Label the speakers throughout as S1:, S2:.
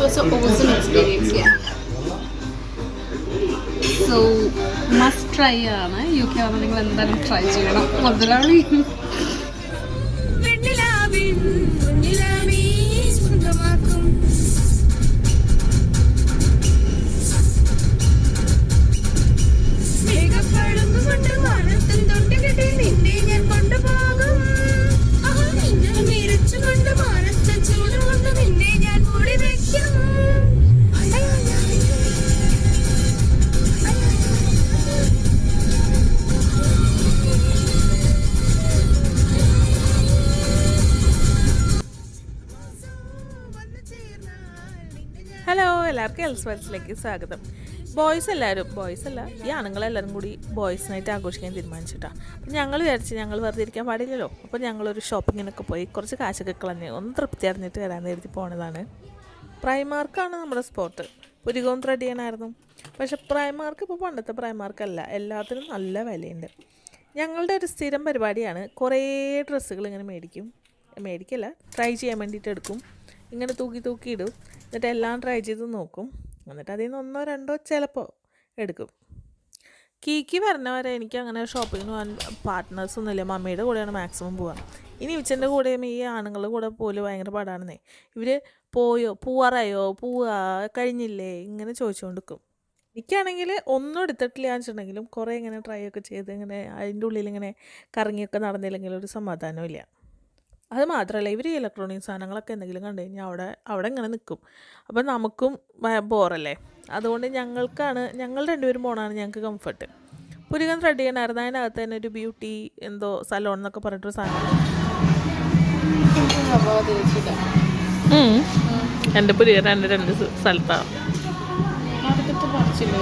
S1: this was an awesome experience yeah. So must try ആണ് U K വന്ന് നിങ്ങൾ എന്തായാലും ട്രൈ ചെയ്യണം. മുതലാളി.
S2: എല്ലാവർക്കും എൽസ് വെൽസിലേക്ക് സ്വാഗതം. ബോയ്സ് എല്ലാവരും ബോയ്സ് അല്ല ഈ ആണുങ്ങളെല്ലാവരും കൂടി ബോയ്സ് നൈറ്റ് ആഘോഷിക്കാൻ തീരുമാനിച്ചിട്ടാണ് അപ്പം ഞങ്ങൾ വിചാരിച്ച് ഞങ്ങൾ വെറുതെ ഇരിക്കാൻ പാടില്ലല്ലോ. അപ്പോൾ ഞങ്ങളൊരു ഷോപ്പിങ്ങിനൊക്കെ പോയി കുറച്ച് കാശൊക്കെ കളഞ്ഞ് ഒന്ന് തൃപ്തി അറിഞ്ഞിട്ട് വരാൻ എഴുതി പോണതാണ്. പ്രൈമാർക്കാണ് നമ്മുടെ സ്പോട്ട് പുരികവും ത്രെഡ് ചെയ്യാനായിരുന്നു പക്ഷെ പ്രൈമാർക്ക് ഇപ്പോൾ പണ്ടത്തെ പ്രൈമാർക്കല്ല എല്ലാത്തിനും നല്ല വിലയുണ്ട്. ഞങ്ങളുടെ ഒരു സ്ഥിരം പരിപാടിയാണ് കുറേ ഡ്രസ്സുകൾ ഇങ്ങനെ മേടിക്കും. മേടിക്കല്ല ട്രൈ ചെയ്യാൻ വേണ്ടിയിട്ട് എടുക്കും. ഇങ്ങനെ തൂക്കി തൂക്കി ഇടും. എന്നിട്ട് എല്ലാം ട്രൈ ചെയ്ത് നോക്കും. എന്നിട്ട് അതിൽ നിന്ന് ഒന്നോ രണ്ടോ ചിലപ്പോൾ എടുക്കും. കീക്കി വരണവരെ എനിക്ക് അങ്ങനെ ഷോപ്പിങ്ങിന് പോകാൻ പാർട്ട്നേഴ്സ് ഒന്നുമില്ല മമ്മിയുടെ കൂടെയാണ് മാക്സിമം പോവാം ഇനി ഉച്ചന്റെ കൂടെയും ഈ ആണുങ്ങളുടെ കൂടെ പോലും ഭയങ്കര പാടാണെന്നേ. ഇവർ പോയോ പൂവാറായോ? പൂവാ കഴിഞ്ഞില്ലേ? ഇങ്ങനെ ചോദിച്ചുകൊണ്ടിരിക്കും എനിക്കാണെങ്കിൽ ഒന്നും എടുത്തിട്ടില്ല വെച്ചിട്ടുണ്ടെങ്കിലും കുറേ ഇങ്ങനെ ട്രൈ ഒക്കെ ചെയ്ത് ഇങ്ങനെ അതിന്റെ ഉള്ളിൽ ഇങ്ങനെ കറങ്ങിയൊക്കെ നടന്നില്ലെങ്കിൽ ഒരു സമാധാനവും ഇല്ല. അത് മാത്രമല്ല ഇവർ ഈ ഇലക്ട്രോണിക് സാധനങ്ങളൊക്കെ എന്തെങ്കിലും കണ്ടു കഴിഞ്ഞാൽ അവിടെ അവിടെ ഇങ്ങനെ നിൽക്കും അപ്പം നമുക്കും ബോറല്ലേ അതുകൊണ്ട് ഞങ്ങൾക്കാണ് ഞങ്ങൾ രണ്ടുപേരും പോകണമാണ് ഞങ്ങൾക്ക് കംഫർട്ട് പുരുകൻ ത്രെഡ് ചെയ്യണമായിരുന്നു അതിനകത്ത് തന്നെ ഒരു ബ്യൂട്ടി എന്തോ സലോൺ എന്നൊക്കെ പറഞ്ഞിട്ടൊരു സാധനം. എന്റെ പുരികൻ എന്റെ രണ്ട് സ്ഥലത്താണ്
S1: അടുത്തിട്ട് പറിച്ചില്ല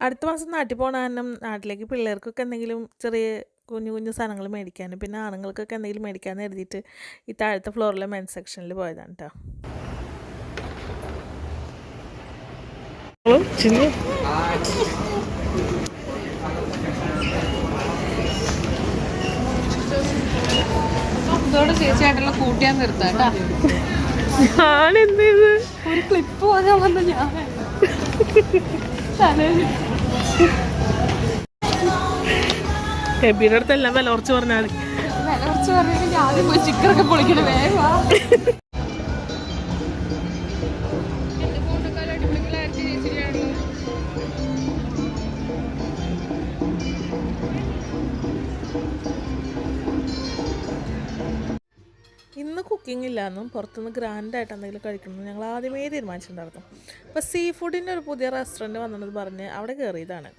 S2: അടുത്ത മാസം നാട്ടിൽ പോകണ കാരണം നാട്ടിലേക്ക് പിള്ളേർക്കൊക്കെ എന്തെങ്കിലും ചെറിയ കുഞ്ഞു കുഞ്ഞു സാധനങ്ങൾ മേടിക്കാനും പിന്നെ ആണുങ്ങൾക്കൊക്കെ എന്തെങ്കിലും മേടിക്കാമെന്ന് കരുതിയിട്ട് ഈ താഴത്തെ ഫ്ലോറിലെ മെൻ സെക്ഷനിൽ പോയതാണ് കേട്ടോ
S1: ഇതോടെ ചേച്ചിയായിട്ടുള്ള കൂട്ടിയാൻ നിർത്താം കേട്ടാ
S2: ഞാനെന്ത് ചെയ്ത്?
S1: ഒരു ക്ലിപ്പ് പോലെ വന്ന ഞാൻ. തലയിൽ
S2: ഹെബിയുടെ അടുത്ത് എല്ലാം വില കുറച്ച് പറഞ്ഞാൽ മതി.
S1: വില കുറച്ച് പറഞ്ഞാൽ ആദ്യം പോയി ചിക്കറൊക്കെ പൊളിക്കണ വേഗം
S2: കുക്കിംഗ് ഇല്ലാന്നും പുറത്തുനിന്ന് ഗ്രാൻഡായിട്ട് എന്തെങ്കിലും കഴിക്കണമെന്ന് ഞങ്ങൾ ആദ്യമേ തീരുമാനിച്ചിട്ടുണ്ടായിരുന്നു. അപ്പോൾ സീ ഫുഡിന്റെ ഒരു പുതിയ റെസ്റ്റോറന്റ് വന്നെന്ന് പറഞ്ഞ് അവിടെ കയറിയതാണ്.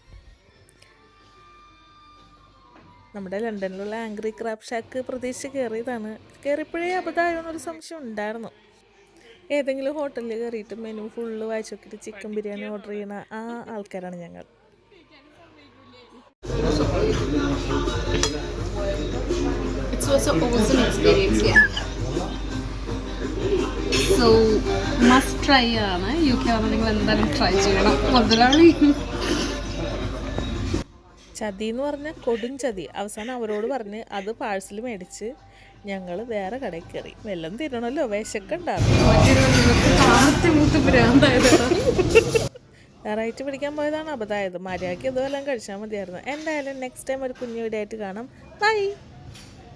S2: നമ്മുടെ ലണ്ടനിലുള്ള ആംഗ്രി ക്രാബ് ഷാക്ക് പ്രതീക്ഷിച്ച് കയറിയതാണ്. കയറിയപ്പോഴേ അബദ്ധമായോ എന്നൊരു സംശയം ഉണ്ടായിരുന്നു. ഏതെങ്കിലും ഹോട്ടലിൽ കയറിയിട്ട് മെനു ഫുള്ള് വായിച്ചു നോക്കിയിട്ട് ചിക്കൻ ബിരിയാണി ഓർഡർ ചെയ്യുന്ന ആ ആൾക്കാരാണ് ഞങ്ങൾ.
S1: It was an awesome experience, yeah. So, must try ആണ്. യു കെ വന്ന് നിങ്ങൾ എന്തായാലും ട്രൈ ചെയ്യണം. മുതലാളി.
S2: ചതി എന്ന് പറഞ്ഞാൽ കൊടും ചതി. അവസാനം അവരോട് പറഞ്ഞ് അത് പാഴ്സൽ മേടിച്ച് ഞങ്ങൾ വേറെ കടയിൽ കയറി. വെല്ലം തിരണമല്ലോ വിശക്കുണ്ടായിരുന്നു വെറൈറ്റി പിടിക്കാൻ പോയതാണ് അബദ്ധമായത്. മര്യാദയ്ക്ക് ഇതുമെല്ലാം കഴിച്ചാൽ മതിയായിരുന്നു. എന്തായാലും നെക്സ്റ്റ് ടൈം ഒരു കുഞ്ഞു വീടായിട്ട് കാണാം. ബൈ